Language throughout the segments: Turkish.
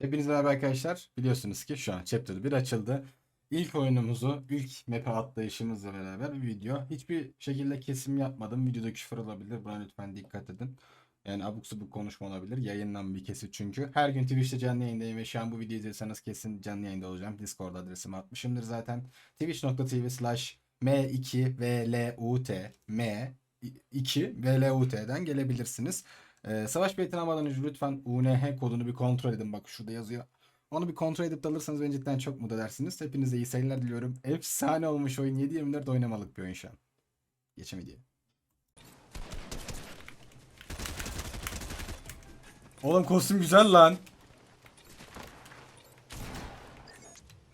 Hepinize merhaba arkadaşlar. Biliyorsunuz ki şu an Chapter 1 açıldı. İlk oyunumuzu, ilk map'e atlayışımızla beraber bir video. Hiçbir şekilde kesim yapmadım. Videoda küfür olabilir. Buna lütfen dikkat edin. Yani abuk subuk konuşma olabilir. Yayından bir kesit çünkü. Her gün Twitch'te canlı yayındayım ve şu an bu videoyu izliyorsanız kesin canlı yayında olacağım. Discord adresimi atmışımdır zaten. Twitch.tv slash m2vlut m2 vlut'den gelebilirsiniz. Ee, savaş beytine almadan önce lütfen UNH kodunu bir kontrol edin. Bak şurada yazıyor. Onu bir kontrol edip de alırsanız beni cidden çok mutlu edersiniz. Hepinize iyi seyirler diliyorum. Efsane olmuş oyun. 7-24 oynamalık bir oyun şu an. Geçelim diye. Oğlum kostüm güzel lan.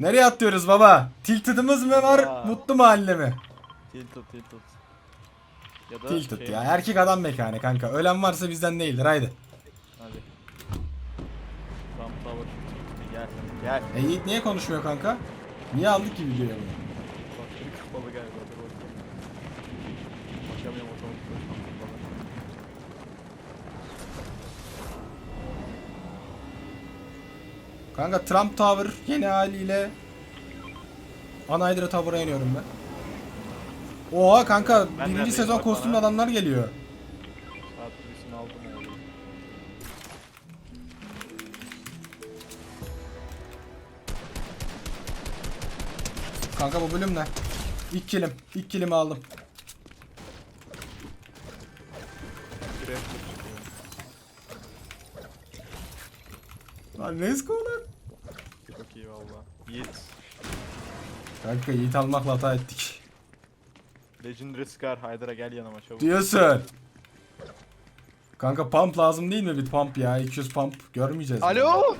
Nereye atlıyoruz baba? Tilted'ımız mı var? Ya. Mutlu mahalle mi? Tilted tilted. Ya da Tilted şey- ya. Erkek adam mekanı kanka. Ölen varsa bizden değildir. Haydi. Hadi. Tam tower. Gel. Gel. E Yiğit niye konuşmuyor kanka? Niye aldık ki videoya bunu? Bak bir kapalı galiba. Dur bakayım. Bakamıyorum otomatik koşmam kapalı. Kanka Trump Tower yeni haliyle Anaydra Tower'a iniyorum ben. Oha kanka Ben birinci neredeyim? sezon Bak kostümlü bana. adamlar geliyor. Saat birisini aldım oğlum. Kanka bu bölüm ne? İlk kilim. İlk kilimi aldım. Bir Raptor çıkıyor. Lan Nesko lan. Çok iyi valla. Yiğit. Kanka Yiğit almakla hata ettik. Legendary Scar. Hydra'ya gel yanıma çabuk. Diyorsun. Kanka pump lazım değil mi? Bir pump ya. 200 pump. Görmeyeceğiz. mi? Alo.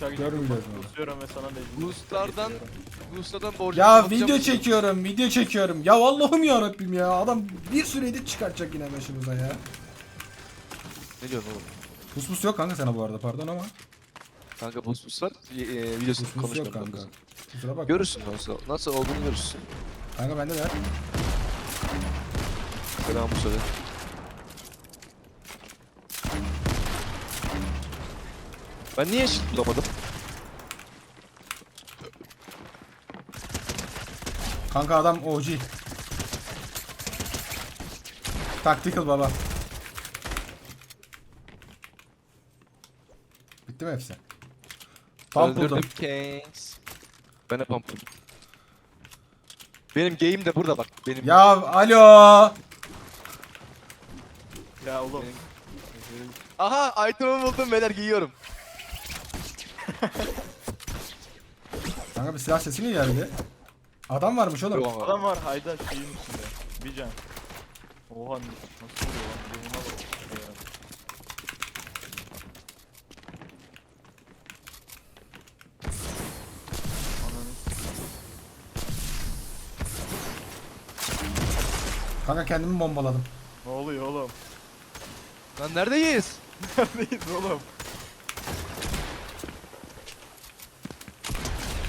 Şu Görmeyeceğiz bunu. Basıyorum ve sana Legendary Boostlardan Scar Boostlardan borcu Ya video çekiyorum, video çekiyorum. Ya Allah'ım ya Rabbim ya. Adam bir sürü edit çıkartacak yine başımıza ya. Ne diyorsun oğlum? Pusmus yok kanka sana bu arada pardon ama. Kanka boss boostlar e, e, videosunu Pusmus yok konuşmuyorum. kanka. Kusura bak. Görürsün nasıl, nasıl olduğunu görürsün. Kanka bende ver. Selam bu. Ben niye eşit bulamadım? Kanka adam OG. Tactical baba. Bitti mi hepsi? Pump buldum. Öldürdüm Kings. Ben de pump buldum. Benim game de burada bak. Benim Ya alo. Ya oğlum. Aha item'ı buldum beyler giyiyorum. Kanka bir silah sesi mi geldi? Adam varmış oğlum. Adam var Hayda şeyin içinde. Bir can. Oha nasıl oluyor lan? Duruma bak. Kanka kendimi bombaladım. Ne oluyor oğlum? Lan neredeyiz? Neredeyiz oğlum?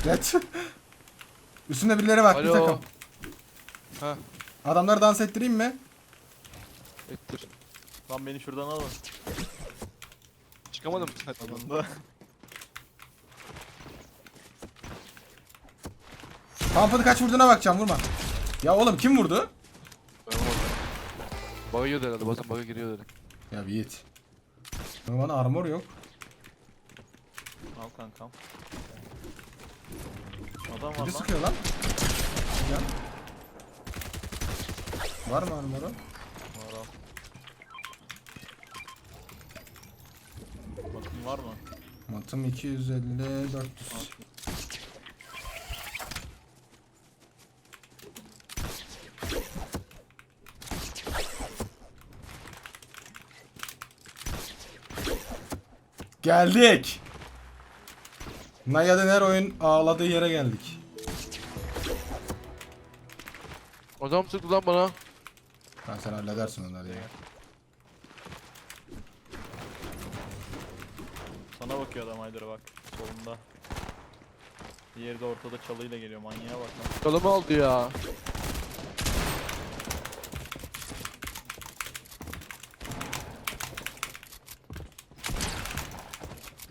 Evet. Üstünde birileri var bir Alo. takım. Ha. Adamları dans ettireyim mi? Ettir. Lan beni şuradan alın. Çıkamadım. Hadi. Sonunda. Pump'ını kaç vurduğuna bakacağım vurma. Ya oğlum kim vurdu? Bug'a giriyor herhalde. Bazen bug'a giriyor dedi. Ya Yiğit. Ama Bana armor yok. Al kankam. Adam var Biri lan. sıkıyor lan. Ya. Var mı armoru? Var al. Bakın var mı? Matım 250 400. Al. Geldik. Naya Dener oyun ağladığı yere geldik. Adam sıktı lan bana. Ben sen halledersin onları ya. Sana bakıyor adam Haydar'a bak. Solunda. Diğeri de ortada çalıyla geliyor. Manyağa bak lan. Kalımı aldı ya.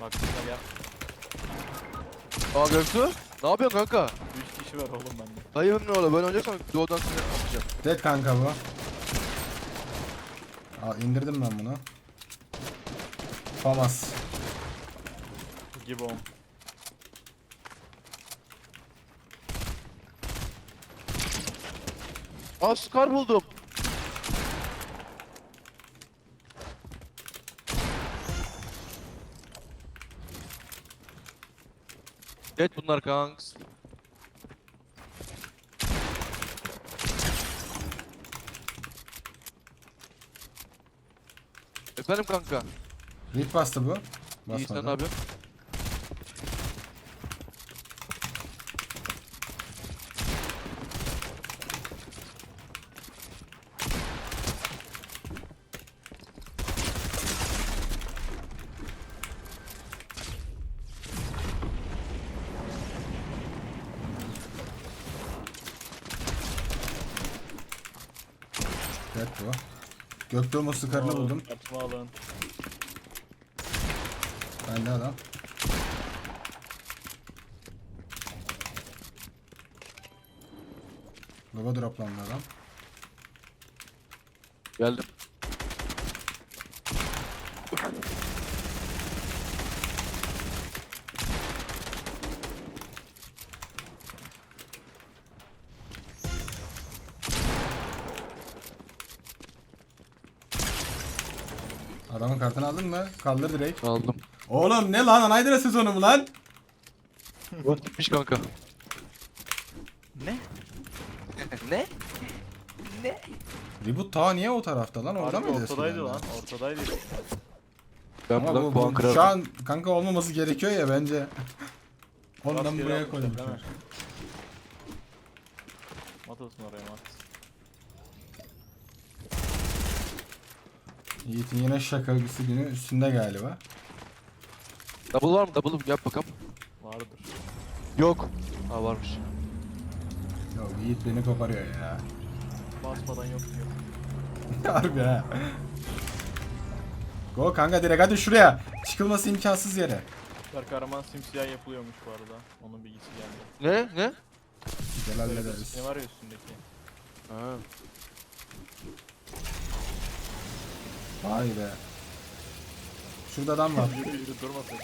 Bak burada gel. Aa Göksu. Ne yapıyorsun kanka? 3 kişi var oğlum bende. Hayır ne oğlum böyle oynayacaksan doğudan seni atacağım. Dead kanka bu. Aa indirdim ben bunu. Famas. Gibon. Aa Scar buldum. Evet bunlar kanks. Efendim kanka. Rip bastı bu. İyi sen Basmadı. ne yapıyorsun? Dead bu. Göktuğ sıkarını Alın, buldum. Kartımı alın. Bende adam. Logo droplandı adam. Geldim. Adamın kartını aldın mı? Kaldır direkt. Aldım. Oğlum ne lan? Anaydra sezonu mu lan? Bu gitmiş kanka. Ne? ne? Reboot ta niye o tarafta lan? Orada Harbi mıydı ortadaydı eskiden? lan. Ortadaydı. Ben Ama buradan bu, puan bu kırarım. şu an kanka olmaması gerekiyor ya bence. Ondan Rastgele buraya almışlar, değil koymuşlar. mi? Mat olsun oraya mat. Yiğit'in yine şakagısı günü üstünde galiba. Double var mı? Double yap bakalım. Vardır. Yok. Ha varmış. Yok Yiğit beni koparıyor ya. Basmadan yok diyor. Harbi ha. Go kanka direkt hadi şuraya. Çıkılması imkansız yere. Süper kahraman simsiyah yapılıyormuş bu arada. Onun bilgisi geldi. Ne? Ne? Gel hallederiz. Ne var ya üstündeki? Ha. Vay be. Şurada adam var. Yürü yürü durmasın.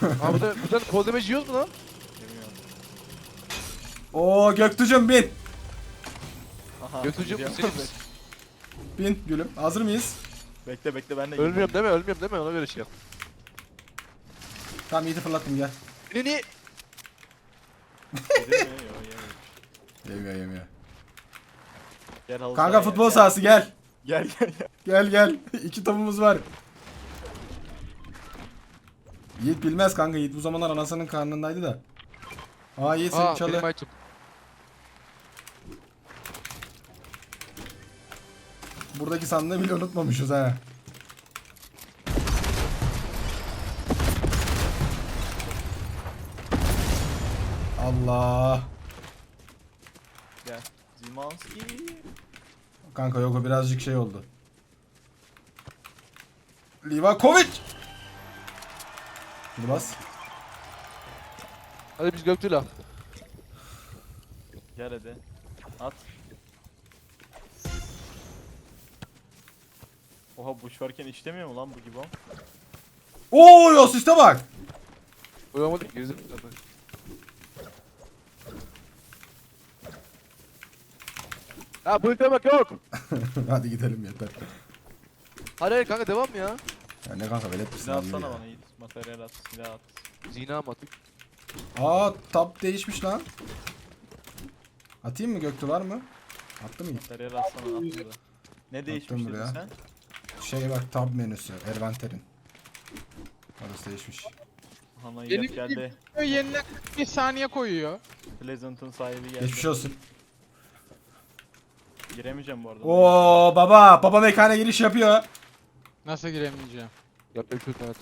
Ha burada buradan kol damage yiyoruz mu lan? Bilmiyorum. Oo Göktuğ'cum bin. Aha. Seni Bin gülüm. Hazır mıyız? bekle bekle ben de Ölmüyorum deme ölmüyorum deme ona göre şey yap. Tamam Yiğit'i fırlattım gel. Beni niye? Yedin mi? Yemedim. Yemiyor yemiyor. Gel halı Kanka sahaya, futbol gel. sahası gel. Gel gel gel. Gel gel. İki topumuz var. Yiğit bilmez kanka. Yiğit bu zamanlar anasının karnındaydı da. Aa Yiğit seni Aa çalı. benim item. Buradaki sandığı bile unutmamışız ha. Allah. Gel. Zimanski. Kanka yok o birazcık şey oldu. Livakovic. Dur bas. Hadi biz Göktürk'le. Gel hadi. At. Oha buş varken işlemiyor mu lan bu gibi? Oo asiste bak. Uyamadık gerizim zaten. Ha bu bak yok. Hadi gidelim yeter. Hadi hadi kanka devam ya. Ya ne kanka velet misin Silah abi atsana ya? bana Yiğit. Materyal at. Silah at. Zina mı attık? Aa tab değişmiş lan. Atayım mı Göktuğ var mı? Attım mı? Materyal atsana at burada. Ne değişmiş dedin buraya. sen? Şey bak tab menüsü. Ervanter'in. Orası değişmiş. Hana Benim Yiğit geldi. Yerine 41 saniye koyuyor. Pleasant'ın sahibi geldi. Geçmiş olsun. Giremeyeceğim bu arada. Oo baba. Baba mekana giriş yapıyor. Nasıl giremeyeceğim? Yapacak bir şey yok.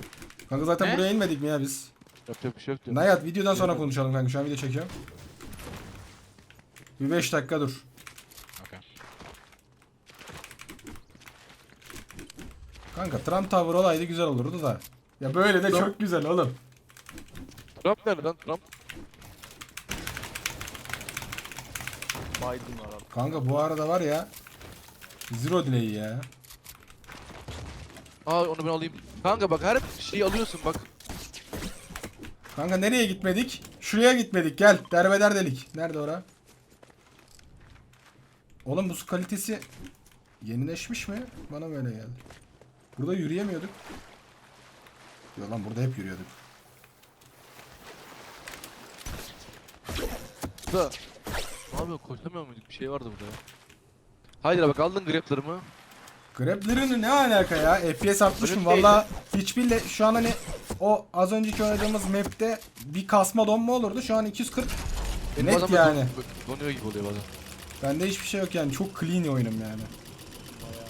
Kanka zaten Ne? buraya inmedik mi ya biz? Yapacak bir şey yok diyor. Nayat videodan sonra Yemedim. konuşalım kanka. Şu an video çekiyorum. Bir 5 dakika dur. Okey. Kanka Trump Tower olaydı güzel olurdu da. Ya böyle de çok güzel oğlum. Trump nerede lan Trump? Var abi. Kanka bu arada var ya. Zero delay ya. Aa onu ben alayım. Kanka bak her şeyi alıyorsun bak. Kanka nereye gitmedik? Şuraya gitmedik gel. Derbeder delik. Nerede ora? Oğlum bu su kalitesi yenileşmiş mi? Bana böyle geldi. Burada yürüyemiyorduk. Yo lan burada hep yürüyorduk. Da. Ne yapıyor koşamıyor muyduk? Bir şey vardı burada ya. Haydi bak aldın greplerimi. Grappler'ın ne alaka ya? FPS artmışım valla hiçbir le- şu an hani o az önceki oynadığımız map'te bir kasma donma olurdu. Şu an 240 Net adam da yani. don- donuyor gibi oluyor bazen. Bende hiçbir şey yok yani. Çok clean oyunum yani. Bayağı.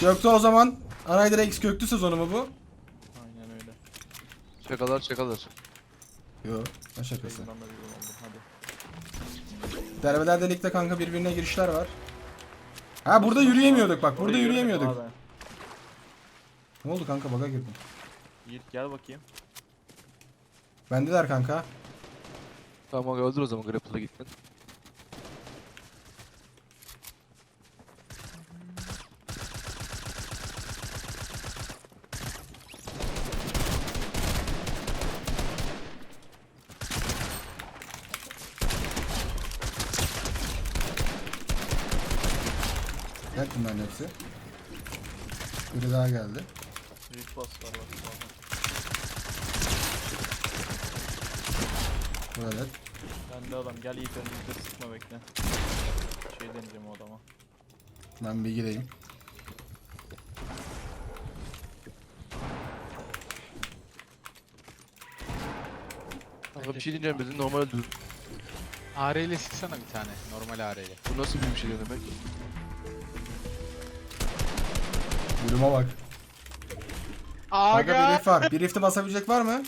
Gökte o zaman Anaydır X Göktü sezonu mu bu? Aynen öyle. Şakalar şakalar. Yo. Ne şakası. Şeyinden de bir yol oldu. Hadi. Derbeder delikte kanka birbirine girişler var. Ha burada yürüyemiyorduk bak. Burada yürüyemiyorduk. Ne oldu kanka baga girdim. Yiğit gel bakayım. Bendeler kanka. Tamam öldür o zaman grappler'a gittin. Hepsi. Biri daha geldi. Büyük bas var bak. evet. Ben de adam gel Yiğit önümüzde sıkma bekle. Şey deneyeceğim o adama. Ben bir gireyim. Kanka bir şey diyeceğim dedin normal öldür. AR ile sıksana bir tane. Normal AR ile. Bu nasıl bir şey demek? Yürüme bak. Kanka bir Aga. rift var. Bir rift'i basabilecek var mı?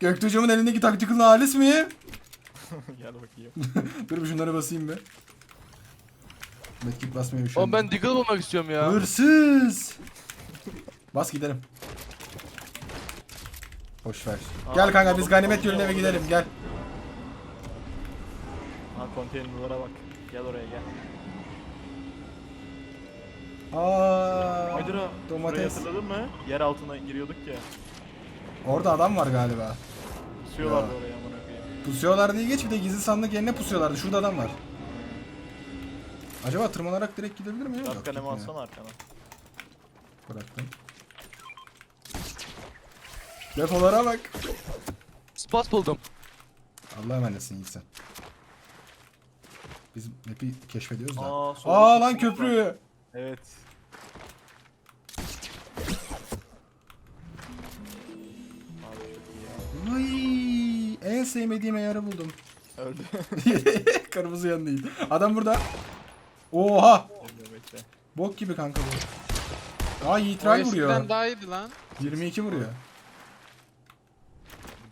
Göktuğ'cumun elindeki tactical halis mi? gel bakayım. Dur bir şunları basayım bir. Medkit basmayı bir şey Oğlum ben Deagle bulmak istiyorum ya. Hırsız. Bas gidelim. Boş ver. Gel kanka biz oğlum, ganimet yoluna eve gidelim gel. Ha konteynerlara bak. Gel oraya gel. Aa, Haydır ha. Domates. domates. hatırladın mı? Yer altına giriyorduk ya. Orada adam var galiba. Pusuyorlardı Ya. oraya amına koyayım. Pusuyorlar diye geç bir de gizli sandık yerine pusuyorlardı. Şurada adam var. Acaba tırmanarak direkt gidebilir miyim? Biraz Yok, kalemi gitmiyor. alsana arkana. Bıraktım. Depolara bak. Spas buldum. Allah'a emanetsin Yiğit sen. Biz map'i keşfediyoruz da. Aa, Aa lan köprü. Evet. Vay, en sevmediğim ayarı buldum. Öldü. Kırmızı yan değil. Adam burada. Oha. Bok gibi kanka bu. Aa Yiğit O Ray eskiden vuruyor. daha iyiydi lan. 22 vuruyor.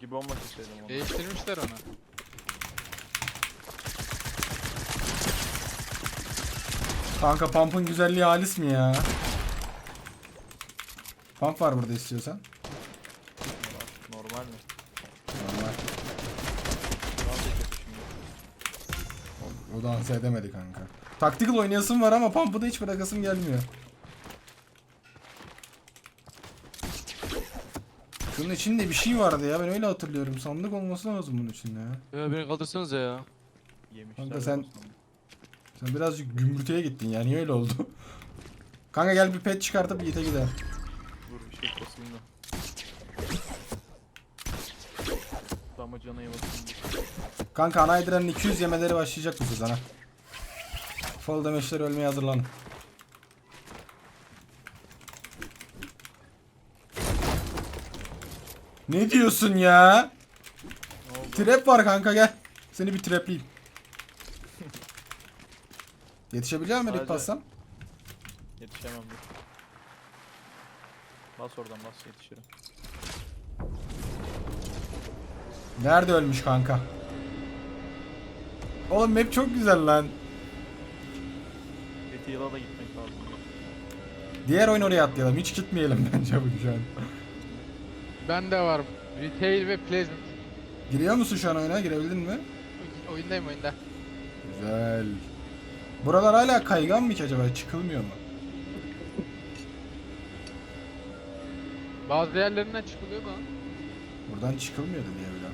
Gibi olmak istedim onu. Değiştirmişler onu. Kanka pump'ın güzelliği halis mi ya? Pump var burada istiyorsan. Normal mi? Normal. O dans edemedi kanka. Tactical oynayasım var ama pump'ı da hiç bırakasım gelmiyor. Şunun içinde bir şey vardı ya ben öyle hatırlıyorum. Sandık olması lazım bunun içinde ya. Ya beni kaldırsanız ya. Yemişler. Kanka sen- olsun. Sen birazcık gümrüteye gittin ya niye öyle oldu? Kanka gel bir pet çıkartıp Yiğit'e gidelim. Dur bir şey basayım da. Damacana basayım. Kanka ana Hydra'nın 200 yemeleri başlayacak bu sezon ha. Fall damage'ler ölmeye hazırlanın. Ne diyorsun ya? Trap var kanka gel. Seni bir trapleyeyim. Yetişebilecek miyim Sadece- ilk bassam? Yetişemem dur. Bas oradan bas yetişirim. Nerede ölmüş kanka? Oğlum map çok güzel lan. Yıla da gitmek lazım. Diğer oyun oraya atlayalım. Hiç gitmeyelim bence bu şu an. Ben de var. Retail ve Pleasant. Giriyor musun şu an oyuna? Girebildin mi? Oyundayım oyunda. Güzel. Buralar hala kaygan mı ki acaba? Çıkılmıyor mu? Bazı yerlerinden çıkılıyor da. Buradan çıkılmıyordu diye bile.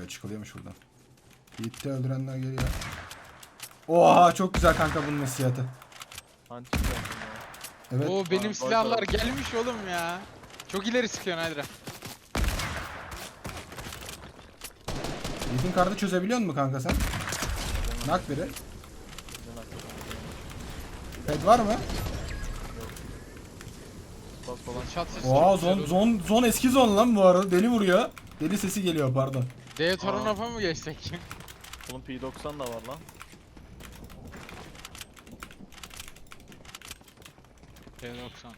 Yok çıkılıyormuş buradan. Yiğit'i öldürenler geliyor. Oha çok güzel kanka bunun hissiyatı. Antik yaptım ya. Evet. Oo benim Aa, silahlar gelmiş oğlum ya. Çok ileri sıkıyorsun Hydra. Yiğit'in kartı çözebiliyor musun kanka sen? Nak biri. Ped var mı? Falan. Sesi Oha zon, zon, zon eski zon lan bu arada. Deli vuruyor. Deli sesi geliyor pardon. D Toronop'a mı geçsek? Oğlum P90 da var lan. D90.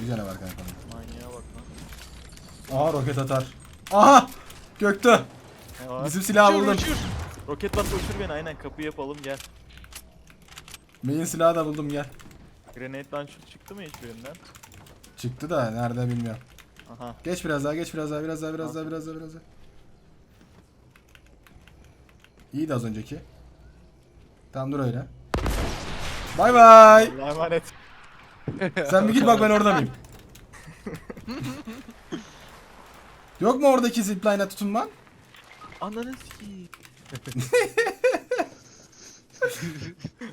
Güzel var kanka. Manyağa bak lan. Aha roket atar. Aha! Göktü. Var? Bizim silahı buldum. uçur. Roket bas uçur beni aynen kapı yapalım gel. Main silahı da buldum gel. Grenade launcher çıktı mı hiçbirinden? Çıktı da nerede bilmiyorum. Aha. Geç biraz daha, geç biraz daha, biraz daha, biraz daha, biraz daha, biraz daha. İyiydi az önceki. Tamam dur öyle. Bay bay. Allah'a emanet. Sen bir git bak ben orada mıyım? Yok mu oradaki zipline'a tutunman? Ananı sikeyim.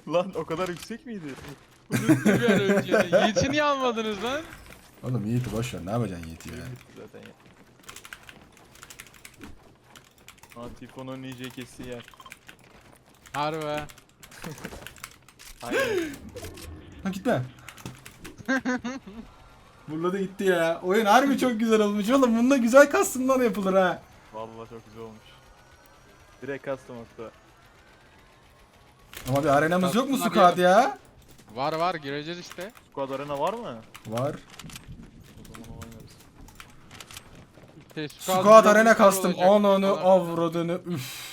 lan o kadar yüksek miydi? Bir an önce. Yiğit'i niye almadınız lan? Oğlum Yiğit'i boş ver. Ne yapacaksın Yiğit'i ya? Zaten ya. Antifon'un iyice kestiği yer. Harbi. Aynen. Ha gitme. Burada da gitti ya. Oyun harbi çok güzel olmuş oğlum. Bunda güzel custom'lar yapılır ha. Vallahi çok güzel olmuş. Direkt custom hatta. Ama bir arenamız yok mu Custom'lar Squad ya? Var var gireceğiz işte. Squad Arena var mı? Var. O zaman oynarız. Squad Arena Bloklar custom. olacak. Ananı avradını. Üf.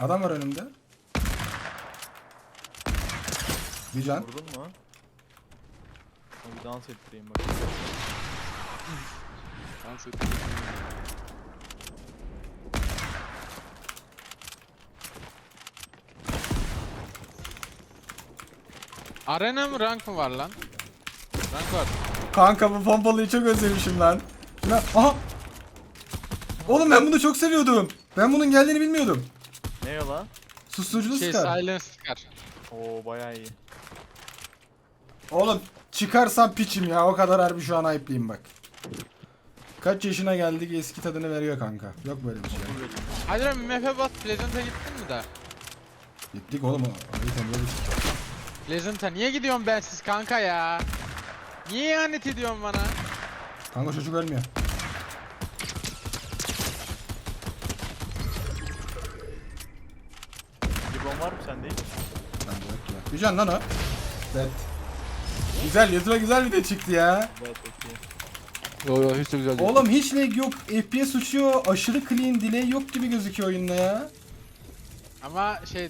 Adam var önümde. Bir can. Vurdun mu? Bir dans ettireyim bak. Dans ettim. Arena mı rank mı var lan? Rank var. Kanka bu pompalıyı çok özlemişim lan. Şuna... Aha. Oğlum ben bunu çok seviyordum. Ben bunun geldiğini bilmiyordum. Ne o lan? Susturuculu Şey sıkar. silence sıkar. Oo bayağı iyi. Oğlum çıkarsam piçim ya. O kadar harbi şu an ayıplıyım bak. Kaç yaşına geldik eski tadını veriyor kanka. Yok böyle bir şey. Hadi lan map'e bas Pleasant'a gittin mi daha? Gittik oğlum. Ayıp oluyor. Pleasant'a niye gidiyorum ben siz kanka ya? Niye ihanet ediyorsun bana? Kanka çocuk ölmüyor. Ribon var mı sende hiç? Bende yok ya. Can lan o. Evet. Güzel YouTube'a güzel video çıktı ya. Yo yo hiç de güzel değil. Oğlum hiç lag yok. FPS uçuyor. Aşırı clean delay yok gibi gözüküyor oyunda ya. Ama şey